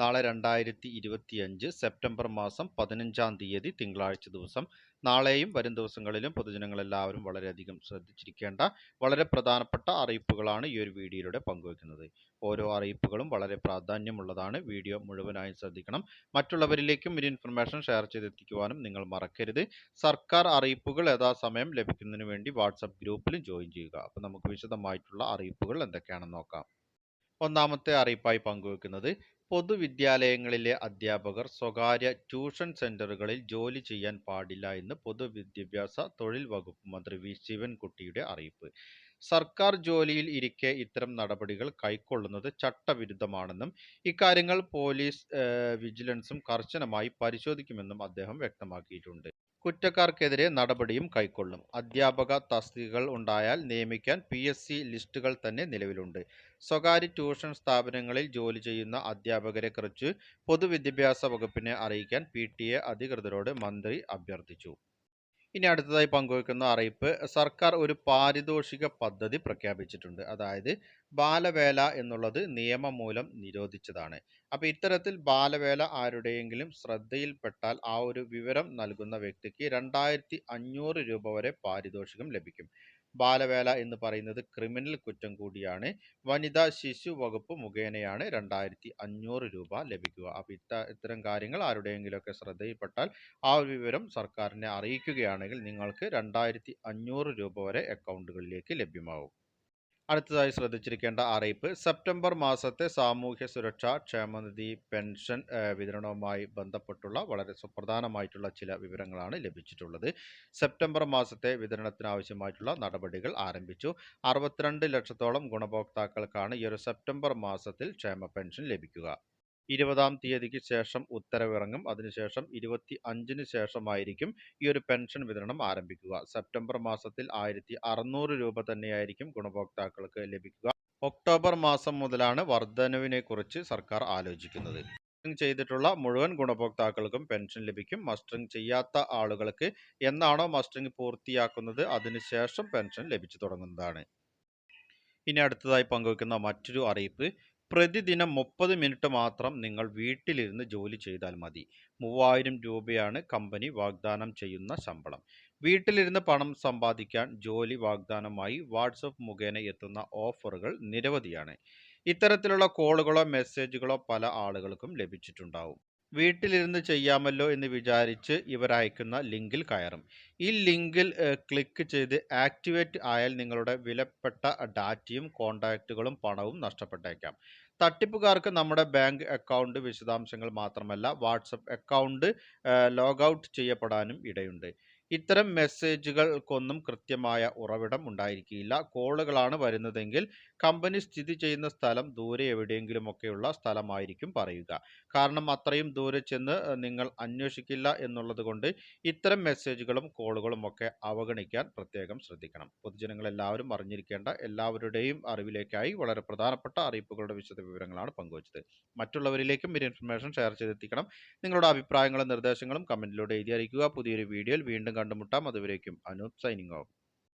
നാളെ രണ്ടായിരത്തി ഇരുപത്തിയഞ്ച് സെപ്റ്റംബർ മാസം പതിനഞ്ചാം തീയതി തിങ്കളാഴ്ച ദിവസം. നാളെയും വരും ദിവസങ്ങളിലും പൊതുജനങ്ങളെല്ലാവരും വളരെയധികം ശ്രദ്ധിച്ചിരിക്കേണ്ട വളരെ പ്രധാനപ്പെട്ട അറിയിപ്പുകളാണ് ഈ ഒരു വീഡിയോയിലൂടെ പങ്കുവയ്ക്കുന്നത്. ഓരോ അറിയിപ്പുകളും വളരെ പ്രാധാന്യമുള്ളതാണ്. വീഡിയോ മുഴുവനായും ശ്രദ്ധിക്കണം. മറ്റുള്ളവരിലേക്കും ഒരു ഇൻഫർമേഷൻ ഷെയർ ചെയ്തെത്തിക്കുവാനും നിങ്ങൾ മറക്കരുത്. സർക്കാർ അറിയിപ്പുകൾ യഥാസമയം ലഭിക്കുന്നതിന് വേണ്ടി വാട്സപ്പ് ഗ്രൂപ്പിലും ജോയിൻ ചെയ്യുക. അപ്പോൾ നമുക്ക് വിശദമായിട്ടുള്ള അറിയിപ്പുകൾ എന്തൊക്കെയാണെന്ന് നോക്കാം. ഒന്നാമത്തെ അറിയിപ്പായി പങ്കുവെക്കുന്നത് പൊതുവിദ്യാലയങ്ങളിലെ അധ്യാപകർ സ്വകാര്യ ട്യൂഷൻ സെന്ററുകളിൽ ജോലി ചെയ്യാൻ പാടില്ല എന്ന് പൊതുവിദ്യാഭ്യാസ തൊഴിൽ വകുപ്പ് മന്ത്രി വി. ശിവൻകുട്ടിയുടെ അറിയിപ്പ്. സർക്കാർ ജോലിയിൽ ഇരിക്കെ ഇത്തരം നടപടികൾ കൈക്കൊള്ളുന്നത് ചട്ടവിരുദ്ധമാണെന്നും ഇക്കാര്യങ്ങൾ പോലീസ് വിജിലൻസും കർശനമായി പരിശോധിക്കുമെന്നും അദ്ദേഹം വ്യക്തമാക്കിയിട്ടുണ്ട്. കുറ്റക്കാർക്കെതിരെ നടപടിയും കൈക്കൊള്ളും. അധ്യാപക തസ്തികകൾ ഉണ്ടായാൽ നിയമിക്കാൻ പി എസ് സി ലിസ്റ്റുകൾ തന്നെ നിലവിലുണ്ട്. സ്വകാര്യ ട്യൂഷൻ സ്ഥാപനങ്ങളിൽ ജോലി ചെയ്യുന്ന അധ്യാപകരെക്കുറിച്ച് പൊതുവിദ്യാഭ്യാസ വകുപ്പിനെ അറിയിക്കാൻ പി ടി എ അധികൃതരോട് മന്ത്രി അഭ്യർത്ഥിച്ചു. ഇനി അടുത്തതായി പങ്കുവയ്ക്കുന്ന അറിയിപ്പ് സർക്കാർ ഒരു പാരിതോഷിക പദ്ധതി പ്രഖ്യാപിച്ചിട്ടുണ്ട്. അതായത് ബാലവേല എന്നുള്ളത് നിയമം മൂലം നിരോധിച്ചതാണ്. അപ്പോൾ ഇത്തരത്തിൽ ബാലവേല ആരുടെയെങ്കിലും ശ്രദ്ധയിൽപ്പെട്ടാൽ ആ ഒരു വിവരം നൽകുന്ന വ്യക്തിക്ക് രണ്ടായിരത്തി രൂപ വരെ പാരിതോഷികം ലഭിക്കും. ബാലവേല എന്ന് പറയുന്നത് ക്രിമിനൽ കുറ്റം കൂടിയാണ്. വനിതാ ശിശു വകുപ്പ് മുഖേനയാണ് രണ്ടായിരത്തി അഞ്ഞൂറ് രൂപ ലഭിക്കുക. അപ്പോൾ ഇത്ത ഇത്തരം കാര്യങ്ങൾ ആരുടെയെങ്കിലുമൊക്കെ ശ്രദ്ധയിൽപ്പെട്ടാൽ ആ ഒരു വിവരം സർക്കാരിനെ അറിയിക്കുകയാണെങ്കിൽ നിങ്ങൾക്ക് രണ്ടായിരത്തി രൂപ വരെ അക്കൗണ്ടുകളിലേക്ക് ലഭ്യമാവും. അടുത്തതായി ശ്രദ്ധിച്ചിരിക്കേണ്ട അറിയിപ്പ്. സെപ്റ്റംബർ മാസത്തെ സാമൂഹ്യ സുരക്ഷാ ക്ഷേമനിധി പെൻഷൻ വിതരണവുമായി ബന്ധപ്പെട്ടുള്ള വളരെ സുപ്രധാനമായിട്ടുള്ള ചില വിവരങ്ങളാണ് ലഭിച്ചിട്ടുള്ളത്. സെപ്റ്റംബർ മാസത്തെ വിതരണത്തിനാവശ്യമായിട്ടുള്ള നടപടികൾ ആരംഭിച്ചു. അറുപത്തിരണ്ട് ലക്ഷത്തോളം ഗുണഭോക്താക്കൾക്കാണ് ഈ ഒരു സെപ്റ്റംബർ മാസത്തിൽ ക്ഷേമ പെൻഷൻ ലഭിക്കുക. ഇരുപതാം തീയതിക്ക് ശേഷം ഉത്തരവിറങ്ങും. അതിനുശേഷം ഇരുപത്തി അഞ്ചിന് ശേഷമായിരിക്കും ഈ ഒരു പെൻഷൻ വിതരണം ആരംഭിക്കുക. സെപ്റ്റംബർ മാസത്തിൽ ആയിരത്തി അറുന്നൂറ് രൂപ തന്നെയായിരിക്കും ഗുണഭോക്താക്കൾക്ക് ലഭിക്കുക. ഒക്ടോബർ മാസം മുതലാണ് വർധനവിനെ കുറിച്ച് സർക്കാർ ആലോചിക്കുന്നത്. മസ്റ്ററിംഗ് ചെയ്തിട്ടുള്ള മുഴുവൻ ഗുണഭോക്താക്കൾക്കും പെൻഷൻ ലഭിക്കും. മസ്റ്ററിംഗ് ചെയ്യാത്ത ആളുകൾക്ക് എന്നാണോ മസ്റ്ററിംഗ് പൂർത്തിയാക്കുന്നത്? അതിനുശേഷം പെൻഷൻ ലഭിച്ചു തുടങ്ങുന്നതാണ്. ഇനി അടുത്തതായി പങ്കുവയ്ക്കുന്ന മറ്റൊരു അറിയിപ്പ്. പ്രതിദിനം മുപ്പത് മിനിറ്റ് മാത്രം നിങ്ങൾ വീട്ടിലിരുന്ന് ജോലി ചെയ്താൽ മതി. മൂവായിരം രൂപയാണ് കമ്പനി വാഗ്ദാനം ചെയ്യുന്ന ശമ്പളം. വീട്ടിലിരുന്ന് പണം സമ്പാദിക്കാൻ ജോലി വാഗ്ദാനമായി വാട്സപ്പ് മുഖേന എത്തുന്ന ഓഫറുകൾ നിരവധിയാണ്. ഇത്തരത്തിലുള്ള കോളുകളോ മെസ്സേജുകളോ പല ആളുകൾക്കും ലഭിച്ചിട്ടുണ്ടാവും. വീട്ടിലിരുന്ന് ചെയ്യാമല്ലോ എന്ന് വിചാരിച്ച് ഇവർ അയക്കുന്ന ലിങ്കിൽ കയറും. ഈ ലിങ്കിൽ ക്ലിക്ക് ചെയ്ത് ആക്ടിവേറ്റ് ആയാൽ നിങ്ങളുടെ വിലപ്പെട്ട ഡാറ്റയും കോൺടാക്റ്റുകളും പണവും നഷ്ടപ്പെട്ടേക്കാം. തട്ടിപ്പുകാർക്ക് നമ്മുടെ ബാങ്ക് അക്കൗണ്ട് വിശദാംശങ്ങൾ മാത്രമല്ല വാട്സപ്പ് അക്കൗണ്ട് ലോഗൗട്ട് ചെയ്യപ്പെടാനും ഇടയുണ്ട്. ഇത്തരം മെസ്സേജുകൾക്കൊന്നും കൃത്യമായ ഉറവിടം ഉണ്ടായിരിക്കില്ല. കോളുകളാണ് വരുന്നതെങ്കിൽ കമ്പനി സ്ഥിതി ചെയ്യുന്ന സ്ഥലം ദൂരെ എവിടെയെങ്കിലുമൊക്കെയുള്ള സ്ഥലമായിരിക്കും പറയുക. കാരണം അത്രയും ദൂരെ ചെന്ന് നിങ്ങൾ അന്വേഷിക്കില്ല എന്നുള്ളത് ഇത്തരം മെസ്സേജുകളും കോളുകളും ഒക്കെ അവഗണിക്കാൻ പ്രത്യേകം ശ്രദ്ധിക്കണം. പൊതുജനങ്ങൾ എല്ലാവരും അറിഞ്ഞിരിക്കേണ്ട എല്ലാവരുടെയും അറിവിലേക്കായി വളരെ പ്രധാനപ്പെട്ട അറിയിപ്പുകളുടെ വിശദ വിവരങ്ങളാണ് പങ്കുവച്ചത്. മറ്റുള്ളവരിലേക്കും ഈ ഇൻഫർമേഷൻ ഷെയർ ചെയ്തെത്തിക്കണം. നിങ്ങളുടെ അഭിപ്രായങ്ങളും നിർദ്ദേശങ്ങളും കമന്റിലൂടെ എഴുതി അറിയിക്കുക. പുതിയൊരു വീഡിയോയിൽ വീണ്ടും കണ്ടുമുട്ടാം. അതുവരേക്കും അനൂപ് സൈനിങ് ഓഫ്.